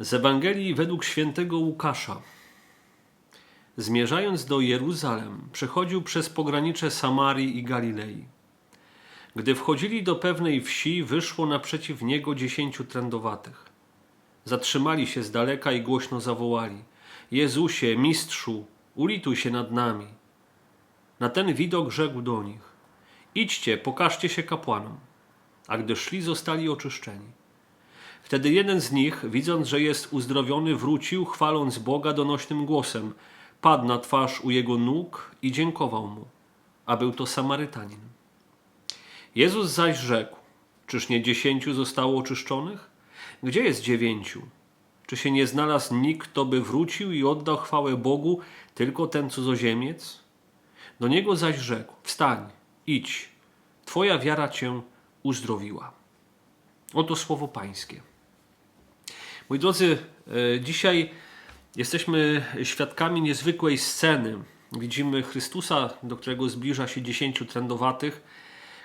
Z Ewangelii według świętego Łukasza. Zmierzając do Jeruzalem, przechodził przez pogranicze Samarii i Galilei. Gdy wchodzili do pewnej wsi, wyszło naprzeciw niego dziesięciu trędowatych. Zatrzymali się z daleka i głośno zawołali: Jezusie, mistrzu, ulituj się nad nami. Na ten widok rzekł do nich: Idźcie, pokażcie się kapłanom. A gdy szli, zostali oczyszczeni. Wtedy jeden z nich, widząc, że jest uzdrowiony, wrócił, chwaląc Boga donośnym głosem. Padł na twarz u jego nóg i dziękował mu. A był to Samarytanin. Jezus zaś rzekł: Czyż nie dziesięciu zostało oczyszczonych? Gdzie jest dziewięciu? Czy się nie znalazł nikt, kto by wrócił i oddał chwałę Bogu, tylko ten cudzoziemiec? Do niego zaś rzekł: Wstań, idź, twoja wiara cię uzdrowiła. Oto słowo Pańskie. Moi drodzy, e, dzisiaj jesteśmy świadkami niezwykłej sceny. Widzimy Chrystusa, do którego zbliża się dziesięciu trędowatych,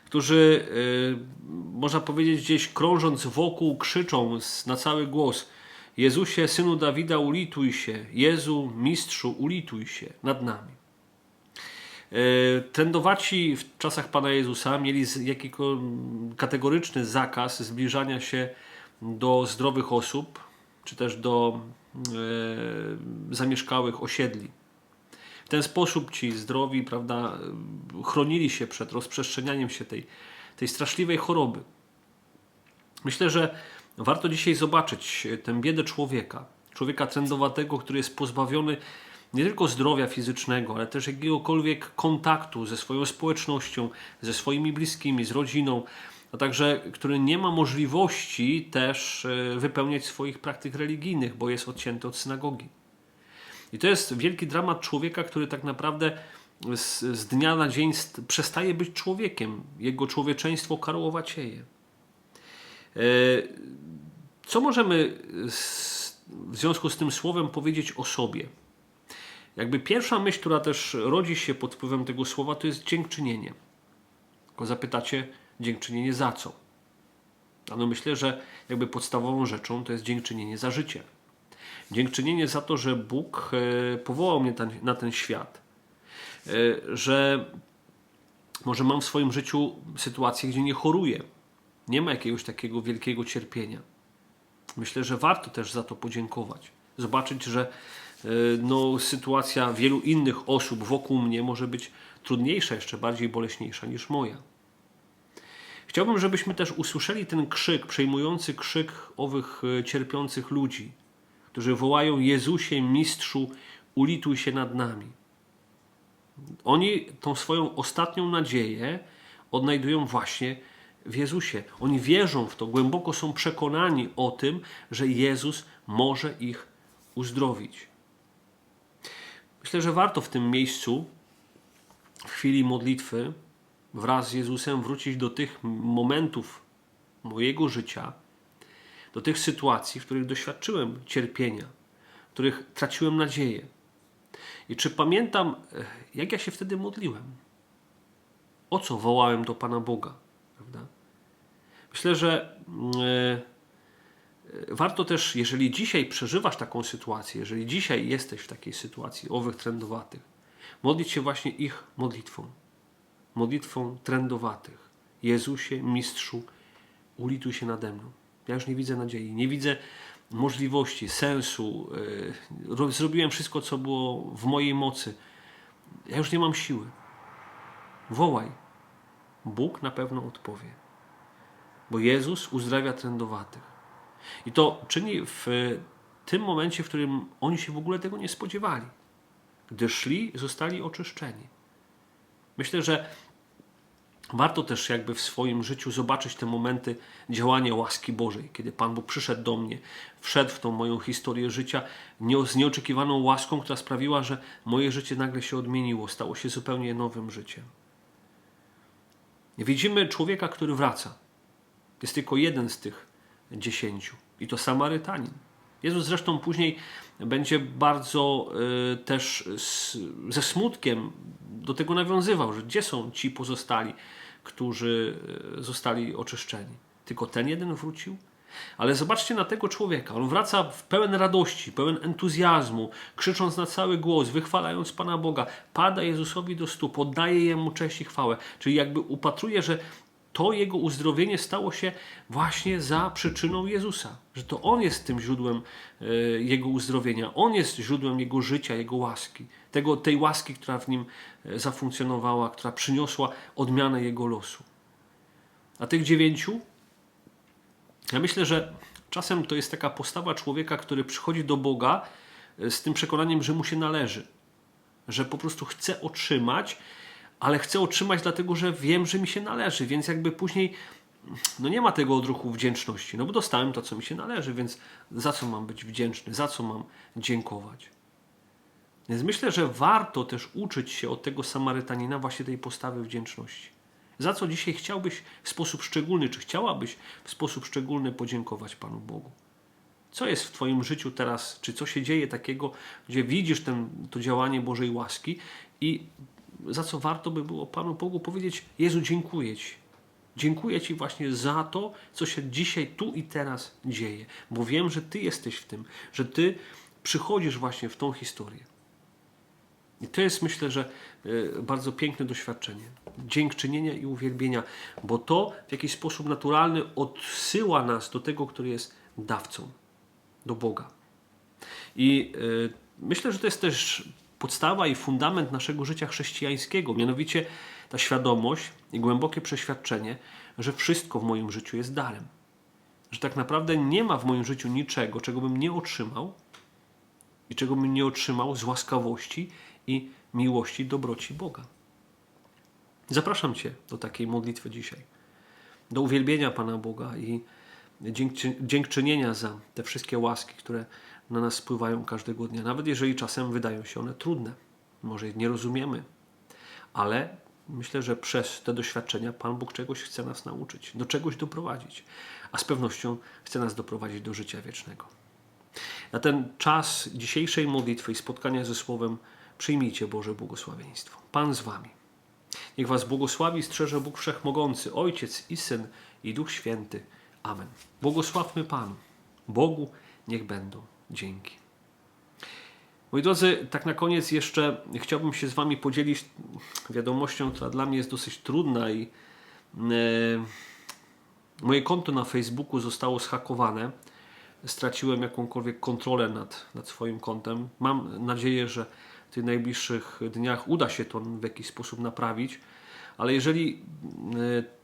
którzy, e, można powiedzieć, gdzieś krążąc wokół, krzyczą na cały głos: Jezusie, synu Dawida, ulituj się! Jezu, mistrzu, ulituj się nad nami. E, Trędowaci w czasach Pana Jezusa mieli jakiego kategoryczny zakaz zbliżania się do zdrowych osób, czy też do e, zamieszkałych osiedli. W ten sposób ci zdrowi, prawda, e, chronili się przed rozprzestrzenianiem się tej, tej straszliwej choroby. Myślę, że warto dzisiaj zobaczyć tę biedę człowieka, człowieka trędowatego, który jest pozbawiony nie tylko zdrowia fizycznego, ale też jakiegokolwiek kontaktu ze swoją społecznością, ze swoimi bliskimi, z rodziną, a także który nie ma możliwości też e, wypełniać swoich praktyk religijnych, bo jest odcięty od synagogi. I to jest wielki dramat człowieka, który tak naprawdę z, z dnia na dzień st- przestaje być człowiekiem. Jego człowieczeństwo karłowacieje. E, Co możemy z, w związku z tym słowem powiedzieć o sobie? Jakby pierwsza myśl, która też rodzi się pod wpływem tego słowa, to jest dziękczynienie. Tylko zapytacie, dziękczynienie za co? A no myślę, że jakby podstawową rzeczą to jest dziękczynienie za życie. Dziękczynienie za to, że Bóg e, powołał mnie na ten świat. E, Że może mam w swoim życiu sytuację, gdzie nie choruję. Nie ma jakiegoś takiego wielkiego cierpienia. Myślę, że warto też za to podziękować. Zobaczyć, że no, sytuacja wielu innych osób wokół mnie może być trudniejsza, jeszcze bardziej boleśniejsza niż moja. Chciałbym, żebyśmy też usłyszeli ten krzyk, przejmujący krzyk owych e, cierpiących ludzi, którzy wołają: Jezusie, mistrzu, ulituj się nad nami. Oni tą swoją ostatnią nadzieję odnajdują właśnie w Jezusie. Oni wierzą w to, głęboko są przekonani o tym, że Jezus może ich uzdrowić. Myślę, że warto w tym miejscu, w chwili modlitwy, wraz z Jezusem wrócić do tych momentów mojego życia, do tych sytuacji, w których doświadczyłem cierpienia, w których traciłem nadzieję. I czy pamiętam, e, jak ja się wtedy modliłem? O co wołałem do Pana Boga? Prawda? Myślę, że e, warto też, jeżeli dzisiaj przeżywasz taką sytuację, jeżeli dzisiaj jesteś w takiej sytuacji owych trędowatych, modlić się właśnie ich modlitwą. Modlitwą trędowatych. Jezusie, mistrzu, ulituj się nade mną. Ja już nie widzę nadziei, nie widzę możliwości, sensu. e, ro- Zrobiłem wszystko, co było w mojej mocy. Ja już nie mam siły. Wołaj. Bóg na pewno odpowie. Bo Jezus uzdrawia trędowatych. I to czyni w tym momencie, w którym oni się w ogóle tego nie spodziewali. Gdy szli, zostali oczyszczeni. Myślę, że warto też jakby w swoim życiu zobaczyć te momenty działania łaski Bożej, kiedy Pan Bóg przyszedł do mnie, wszedł w tą moją historię życia z nieoczekiwaną łaską, która sprawiła, że moje życie nagle się odmieniło, stało się zupełnie nowym życiem. Widzimy człowieka, który wraca. Jest tylko jeden z tych dziesięciu i to Samarytanin. Jezus zresztą później będzie bardzo y, też s, ze smutkiem do tego nawiązywał, że gdzie są ci pozostali, którzy y, zostali oczyszczeni. Tylko ten jeden wrócił. Ale zobaczcie na tego człowieka. On wraca w pełen radości, pełen entuzjazmu, krzycząc na cały głos, wychwalając Pana Boga. Pada Jezusowi do stóp, oddaje Jemu cześć i chwałę. Czyli jakby upatruje, że to jego uzdrowienie stało się właśnie za przyczyną Jezusa. Że to On jest tym źródłem e, jego uzdrowienia. On jest źródłem jego życia, jego łaski. Tego, tej łaski, która w nim e, zafunkcjonowała, która przyniosła odmianę jego losu. A tych dziewięciu ja myślę, że czasem to jest taka postawa człowieka, który przychodzi do Boga e, z tym przekonaniem, że mu się należy, że po prostu chce otrzymać, ale chcę otrzymać dlatego, że wiem, że mi się należy, więc jakby później no nie ma tego odruchu wdzięczności, no bo dostałem to, co mi się należy, więc za co mam być wdzięczny, za co mam dziękować. Więc myślę, że warto też uczyć się od tego Samarytanina właśnie tej postawy wdzięczności. Za co dzisiaj chciałbyś w sposób szczególny, czy chciałabyś w sposób szczególny podziękować Panu Bogu? Co jest w Twoim życiu teraz, czy co się dzieje takiego, gdzie widzisz ten, to działanie Bożej łaski i za co warto by było Panu Bogu powiedzieć: Jezu, dziękuję Ci. Dziękuję Ci właśnie za to, co się dzisiaj, tu i teraz dzieje, bo wiem, że Ty jesteś w tym, że Ty przychodzisz właśnie w tą historię. I to jest, myślę, że y, bardzo piękne doświadczenie. Dziękczynienia i uwielbienia, bo to w jakiś sposób naturalny odsyła nas do tego, który jest dawcą, do Boga. I y, myślę, że to jest też podstawa i fundament naszego życia chrześcijańskiego, mianowicie ta świadomość i głębokie przeświadczenie, że wszystko w moim życiu jest darem. Że tak naprawdę nie ma w moim życiu niczego, czego bym nie otrzymał i czego bym nie otrzymał z łaskawości i miłości, dobroci Boga. Zapraszam Cię do takiej modlitwy dzisiaj, do uwielbienia Pana Boga i dziękczynienia za te wszystkie łaski, które na nas spływają każdego dnia, nawet jeżeli czasem wydają się one trudne. Może nie rozumiemy, ale myślę, że przez te doświadczenia Pan Bóg czegoś chce nas nauczyć, do czegoś doprowadzić, a z pewnością chce nas doprowadzić do życia wiecznego. Na ten czas dzisiejszej modlitwy i spotkania ze Słowem przyjmijcie Boże błogosławieństwo. Pan z Wami. Niech Was błogosławi strzeże Bóg Wszechmogący, Ojciec i Syn i Duch Święty. Amen. Błogosławmy Panu. Bogu niech będą dzięki. Moi drodzy, tak na koniec jeszcze chciałbym się z Wami podzielić wiadomością, która dla mnie jest dosyć trudna i e, moje konto na Facebooku zostało zhakowane. Straciłem jakąkolwiek kontrolę nad, nad swoim kontem. Mam nadzieję, że w tych najbliższych dniach uda się to w jakiś sposób naprawić. Ale jeżeli,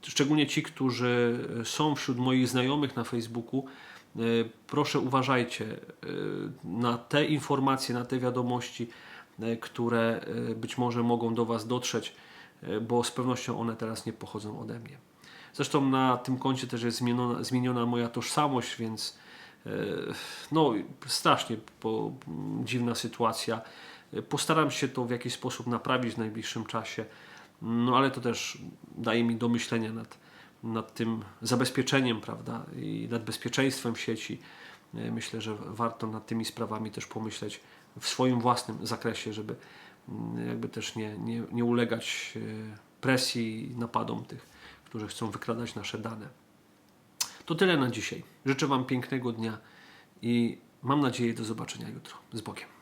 e, szczególnie ci, którzy są wśród moich znajomych na Facebooku, proszę uważajcie e, na te informacje, na te wiadomości, które być może mogą do Was dotrzeć, bo z pewnością one teraz nie pochodzą ode mnie. Zresztą na tym koncie też jest zmieniona, zmieniona moja tożsamość, więc no strasznie po, dziwna sytuacja. Postaram się to w jakiś sposób naprawić w najbliższym czasie. No ale to też daje mi do myślenia nad, nad tym zabezpieczeniem, prawda, i nad bezpieczeństwem sieci. E, myślę, że warto nad tymi sprawami też pomyśleć w swoim własnym zakresie, żeby mm, jakby też nie, nie, nie ulegać e, presji i napadom tych, którzy chcą wykradać nasze dane. To tyle na dzisiaj. Życzę Wam pięknego dnia i mam nadzieję do zobaczenia jutro. Z Bogiem.